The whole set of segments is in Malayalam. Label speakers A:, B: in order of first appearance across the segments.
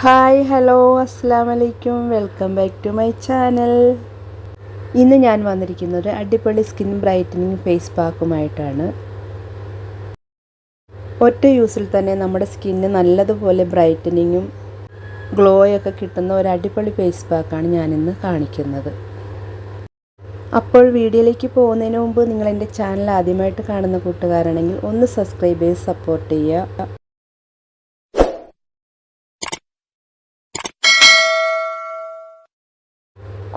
A: ഹായ് ഹലോ അസ്സാം വലൈക്കും welcome back to my channel ഇന്ന് ഞാൻ വന്നിരിക്കുന്നത് അടിപൊളി സ്കിൻ ബ്രൈറ്റനിങ് ഫേസ് പാക്കുമായിട്ടാണ് ഒറ്റ യൂസിൽ തന്നെ നമ്മുടെ സ്കിന്നിന് നല്ലതുപോലെ ബ്രൈറ്റനിങ്ങും ഗ്ലോയൊക്കെ കിട്ടുന്ന ഒരു അടിപൊളി ഫേസ് പാക്കാണ് ഞാനിന്ന് കാണിക്കുന്നത്. അപ്പോൾ വീഡിയോയിലേക്ക് പോകുന്നതിന് മുമ്പ് നിങ്ങൾ എന്റെ ചാനൽ ആദ്യമായിട്ട് കാണുന്ന കൂട്ടുകാരാണെങ്കിൽ ഒന്ന് സബ്സ്ക്രൈബ് ചെയ്ത് സപ്പോർട്ട് ചെയ്യുക.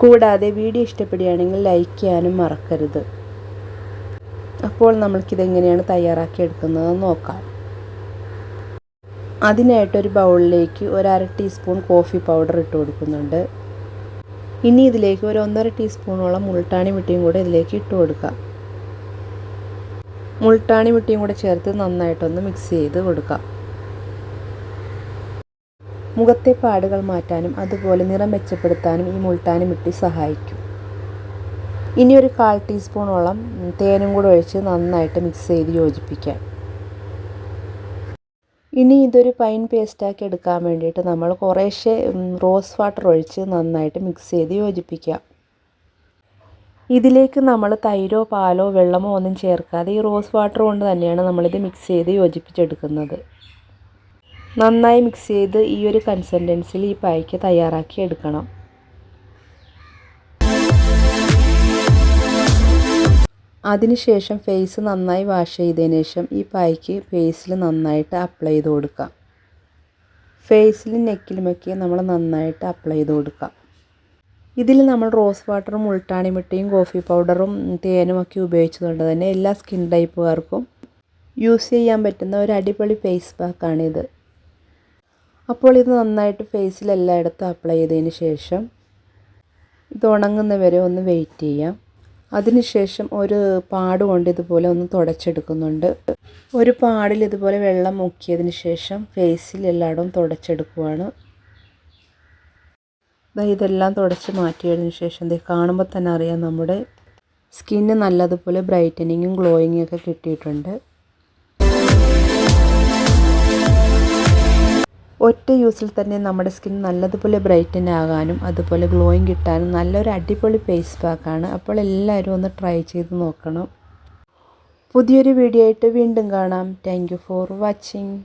A: കൂടാതെ വീഡിയോ ഇഷ്ടപ്പെടുകയാണെങ്കിൽ ലൈക്ക് ചെയ്യാനും മറക്കരുത്. അപ്പോൾ നമ്മൾക്കിതെങ്ങനെയാണ് തയ്യാറാക്കി എടുക്കുന്നതെന്ന് നോക്കാം അതിനായിട്ടൊരു ബൗളിലേക്ക് ഒരു അര ടീസ്പൂൺ കോഫി പൗഡർ ഇട്ട് കൊടുക്കുന്നുണ്ട്. ഇനി ഇതിലേക്ക് ഒരു ഒന്നര ടീസ്പൂണോളം മുൾട്ടാണി മിട്ടിയും കൂടെ ഇതിലേക്ക് ഇട്ട് കൊടുക്കാം മുൾട്ടാണി മിട്ടിയും കൂടെ ചേർത്ത് നന്നായിട്ടൊന്ന് മിക്സ് ചെയ്ത് കൊടുക്കാം മുഖത്തെ പാടുകൾ മാറ്റാനും അതുപോലെ നിറം മെച്ചപ്പെടുത്താനും ഈ മുൾട്ടാനും ഇട്ടി സഹായിക്കും. ഇനി ഒരു കാൽ ടീസ്പൂണോളം തേനും കൂടെ ഒഴിച്ച് നന്നായിട്ട് മിക്സ് ചെയ്ത് യോജിപ്പിക്കാം. ഇനി ഇതൊരു പൈൻ പേസ്റ്റാക്കി എടുക്കാൻ വേണ്ടിയിട്ട് നമ്മൾ കുറേശ്ശെ റോസ് വാട്ടർ ഒഴിച്ച് നന്നായിട്ട് മിക്സ് ചെയ്ത് യോജിപ്പിക്കാം. ഇതിലേക്ക് നമ്മൾ തൈരോ പാലോ വെള്ളമോ ഒന്നും ചേർക്കാതെ ഈ റോസ് വാട്ടർ കൊണ്ട് തന്നെയാണ് നമ്മളിത് മിക്സ് ചെയ്ത് യോജിപ്പിച്ചെടുക്കുന്നത്. നന്നായി മിക്സ് ചെയ്ത് ഈ ഒരു കൺസിസ്റ്റൻസിൽ ഈ പായ്ക്ക് തയ്യാറാക്കി എടുക്കണം. അതിനുശേഷം ഫേസ് നന്നായി വാഷ് ചെയ്തതിന് ശേഷം ഈ പായ്ക്ക് ഫേസിൽ നന്നായിട്ട് അപ്ലൈ ചെയ്ത് കൊടുക്കാം. ഫേസിലും നെക്കിലുമൊക്കെ നമ്മൾ നന്നായിട്ട് അപ്ലൈ ചെയ്ത് കൊടുക്കാം. ഇതിൽ നമ്മൾ റോസ് വാട്ടറും ഉൾട്ടാണി മിട്ടയും കോഫി പൗഡറും തേനും ഒക്കെ ഉപയോഗിച്ചതുകൊണ്ട് തന്നെ എല്ലാ സ്കിൻ ടൈപ്പുകാർക്കും യൂസ് ചെയ്യാൻ പറ്റുന്ന ഒരു അടിപൊളി ഫേസ് പാക്കാണിത് അപ്പോൾ ഇത് നന്നായിട്ട് ഫേസിൽ എല്ലായിടത്തും അപ്ലൈ ചെയ്തതിന് ശേഷം ഇത് ഉണങ്ങുന്നവരെ ഒന്ന് വെയിറ്റ് ചെയ്യാം. അതിനുശേഷം ഒരു പാട് കൊണ്ട് ഇതുപോലെ ഒന്ന് തുടച്ചെടുക്കുന്നുണ്ട്. ഒരു പാടിൽ ഇതുപോലെ വെള്ളം മുക്കിയതിന് ശേഷം ഫേസിൽ എല്ലായിടവും തുടച്ചെടുക്കുവാണ്. ഇതെല്ലാം തുടച്ച് മാറ്റിയതിന് ശേഷം ഇത് കാണുമ്പോൾ തന്നെ അറിയാം നമ്മുടെ സ്കിന്ന് നല്ലതുപോലെ ബ്രൈറ്റനിങ്ങും ഗ്ലോയിങ്ങും ഒക്കെ കിട്ടിയിട്ടുണ്ട്. ഒറ്റ യൂസിൽ തന്നെ നമ്മുടെ സ്കിൻ നല്ലതുപോലെ ബ്രൈറ്റൻ ആകാനും അതുപോലെ ഗ്ലോയിങ് കിട്ടാനും നല്ലൊരു അടിപൊളി ഫേസ് പാക്കാണ്. അപ്പോൾ എല്ലാവരും ഒന്ന് ട്രൈ ചെയ്ത് നോക്കണം. പുതിയൊരു വീഡിയോ ആയിട്ട് വീണ്ടും കാണാം. Thank for watching